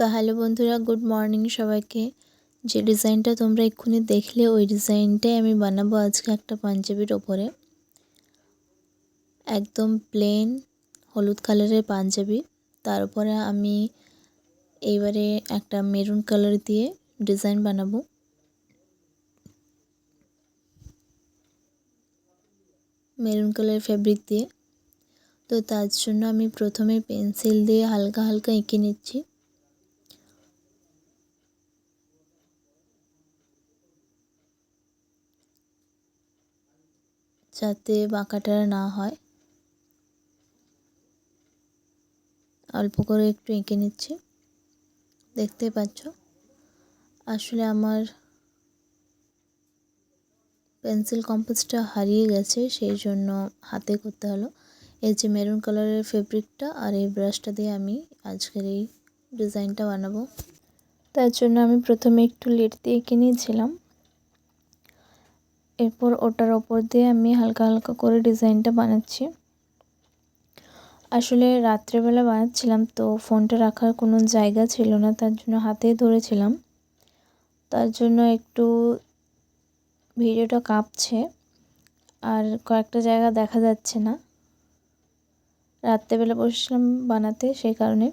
তো হ্যালো বন্ধুরা, good morning সবাইকে। যে ডিজাইনটা তোমরা এক্ষুনি দেখলে, ওই ডিজাইনটাই আমি বানাবো আজকে একটা পাঞ্জাবির ওপরে। একদম প্লেন হলুদ কালারের পাঞ্জাবি। তার উপরে আমি এইবারে একটা মেরুন কালার দিয়ে ডিজাইন বানাবো। মেরুন কালার ফেব্রিক দিয়ে। তো তার জন্য আমি প্রথমে পেন্সিল দিয়ে হালকা হালকা এঁকে নিচ্ছি। যাতে বাঁকাটা না হয়। অল্প করে একটু এঁকে নিচ্ছি। দেখতে পাচ্ছ? আসলে আমার পেন্সিল কম্পোজটা হারিয়ে গেছে, সেই জন্য হাতে করতে হলো। এই যে মেরুন কালারের ফেব্রিকটা আর এই ব্রাশটা দিয়ে আমি আজকের এই ডিজাইনটা বানাবো। তার জন্য আমি প্রথমে একটু লেট দিয়ে এঁকে নিয়েছিলাম। এরপর ওটার ওপর দিয়ে আমি হালকা হালকা করে ডিজাইনটা বানাচ্ছি। আসলে রাত্রেবেলা বানাচ্ছিলাম তো ফোনটা রাখার কোনো জায়গা ছিল না, তার জন্য হাতেই ধরেছিলাম। তার জন্য একটু ভিডিওটা কাঁপছে আর কয়েকটা জায়গা দেখা যাচ্ছে না। রাত্রেবেলা বসেছিলাম বানাতে সেই কারণে।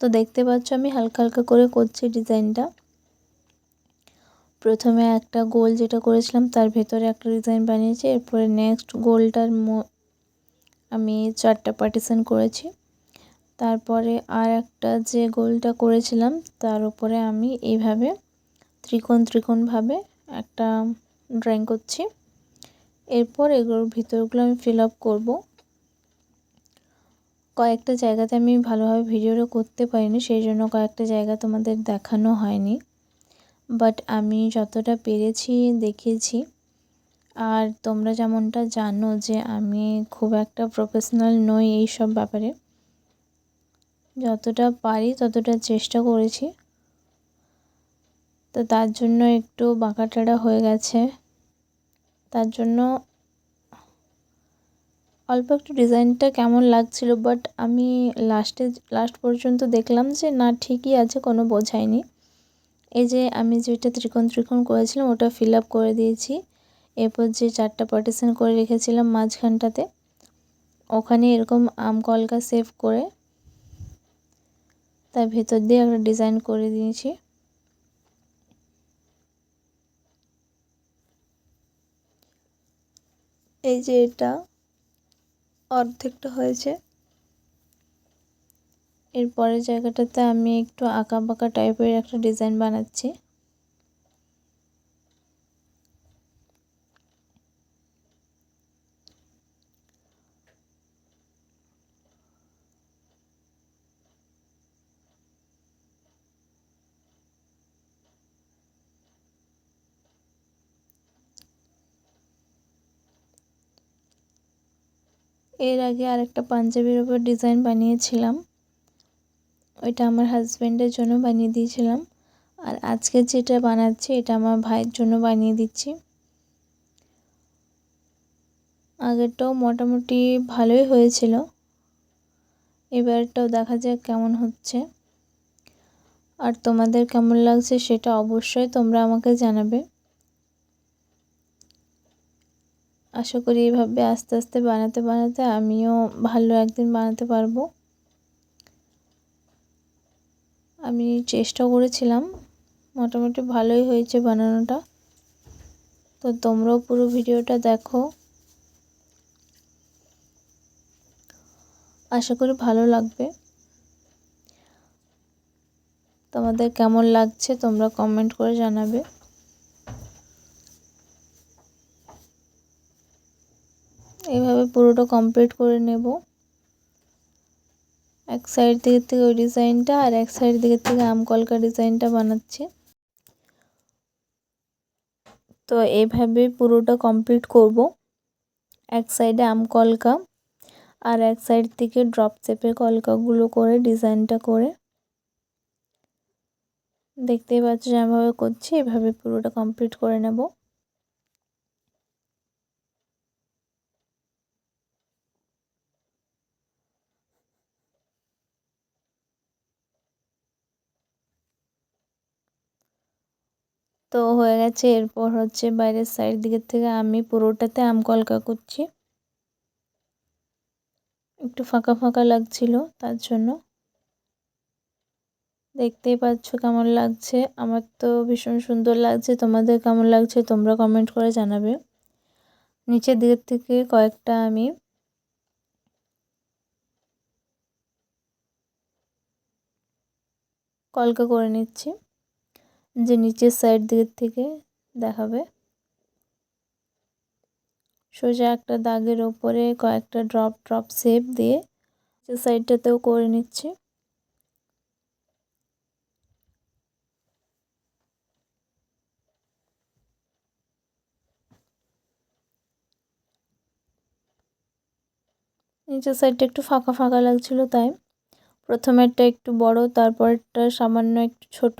তো দেখতে পাচ্ছ আমি হালকা হালকা করে করছি ডিজাইনটা। প্রথমে একটা গোল যেটা করেছিলাম, তার ভেতরে একটা ডিজাইন বানিয়েছি, এরপরে নেক্সট গোলটার আমি চারটা পার্টিশন করেছি। তারপরে আর একটা যে গোলটা করেছিলাম, তার উপরে আমি এইভাবে ত্রিকোণ ত্রিকোণভাবে একটা ড্রয়িং করছি। এরপর এগুলোর ভিতরগুলো আমি ফিল আপ করব। কয়েকটা জায়গাতে আমি ভালোভাবে ভিডিওটা করতে পারিনি, সেই জন্য কয়েকটা জায়গা তোমাদের দেখানো হয়নি। বাট আমি যতটা পেরেছি, দেখেছি। আর তোমরা যেমনটা জানো যে আমি খুব একটা প্রফেশনাল নই এই সব ব্যাপারে। যতটা পারি ততটা চেষ্টা করেছি। তো তার জন্য একটু বাঁকাটাড়া হয়ে গেছে। তার জন্য অল্প একটু ডিজাইনটা কেমন লাগছিল বাট আমি লাস্টে লাস্ট পর্যন্ত দেখলাম যে না, ঠিকই আছে, কোনো বোঝায়নি এই যে আমি যেটা ত্রিকোণ ত্রিকোণ করেছিলাম, ওটা ফিল আপ করে দিয়েছি। এরপর যে চারটা পার্টিশন করে রেখেছিলাম মাঝখানটাতে, ওখানে এরকম আম কলকা সেভ করে তার ভেতর দিয়ে একটা ডিজাইন করে দিয়েছি। এই যে এটা, অর্ধেকটা হয়েছে। এর পরের জায়গাটাতে আমি একটু আঁকা বাঁকা টাইপের একটা ডিজাইন বানাচ্ছি। এর আগে আরেকটা পাঞ্জাবির ওপর ডিজাইন বানিয়েছিলাম। ওইটা আমার হাজব্যান্ডের জন্য বানিয়ে দিয়েছিলাম। আর আজকে যেটা বানাচ্ছি, এটা আমার ভাইয়ের জন্য বানিয়ে দিচ্ছি। আগেরটাও মোটামুটি ভালোই হয়েছিল। এবারটাও দেখা যাক কেমন হচ্ছে। আর তোমাদের কেমন লাগছে সেটা অবশ্যই তোমরা আমাকে জানাবে। আশা করি এইভাবে আস্তে আস্তে বানাতে বানাতে আমিও ভালো একদিন বানাতে পারব। আমি চেষ্টা করেছিলাম। মোটামুটি ভালোই হয়েছে বানানোটা। তো তোমরাও পুরো ভিডিওটা দেখো। আশা করি ভালো লাগবে। তোমাদের কেমন লাগছে তোমরা কমেন্ট করে জানাবে। এভাবে পুরোটা কমপ্লিট করে নেব। এক সাইড দিকের থেকে ওই ডিজাইনটা আর এক সাইড দিকের থেকে আম কলকা ডিজাইনটা বানাচ্ছি। তো এইভাবে পুরোটা কমপ্লিট করব। এক সাইডে আম কলকা আর এক সাইড থেকে ড্রপ শেপের কলকাগুলো করে ডিজাইনটা করে। দেখতেই পাচ্ছ যেমনভাবে করছি, এভাবে পুরোটা কমপ্লিট করে নেব। তো হয়ে গেছে। এরপর হচ্ছে বাইরের সাইড দিকের থেকে আমি পুরোটাতে আম কলকা করছি। একটু ফাঁকা ফাঁকা লাগছিল তার জন্য। দেখতেই পাচ্ছ কেমন লাগছে। আমার তো ভীষণ সুন্দর লাগছে। তোমাদের কেমন লাগছে তোমরা কমেন্ট করে জানাবে। নিচের দিকের থেকে কয়েকটা আমি কলকা করে নিচ্ছি। যে নিচের সাইড দিকের থেকে দেখাবে। সোজা একটা দাগের ওপরে কয়েকটা ড্রপ ড্রপ শেপ দিয়ে যে সাইডটাতেও করে নিচ্ছি। নিচের সাইডটা একটু ফাঁকা ফাঁকা লাগছিল তাই। প্রথমেরটা একটু বড়, তারপরটা সামান্য একটু ছোট।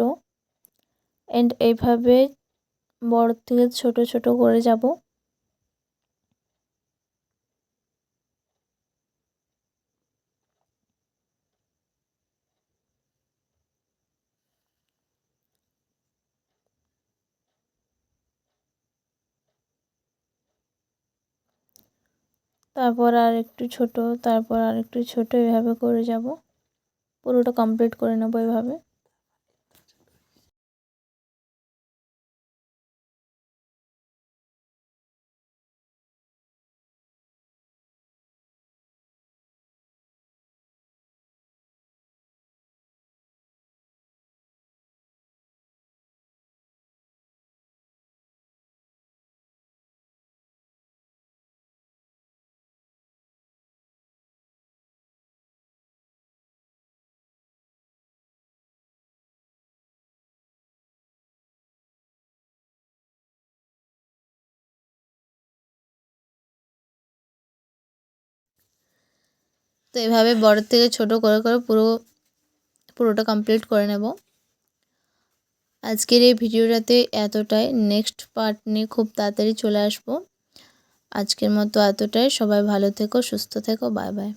এন্ড এইভাবে বড় থেকে ছোট ছোট করে যাব। তারপর আর একটু ছোট, তারপর আর একটু ছোট এভাবে করে যাব। পুরোটা কমপ্লিট করে নেব এভাবে তো এভাবে বড় থেকে ছোট করে করে পুরো, পুরোটা কমপ্লিট করে নেব। আজকের এই ভিডিওটাতে এতটাই। নেক্সট পার্ট নিয়ে খুব তাড়াতাড়ি চলে আসব। আজকের মতো এতটাই। সবাই ভালো থেকো, সুস্থ থেকো। Bye bye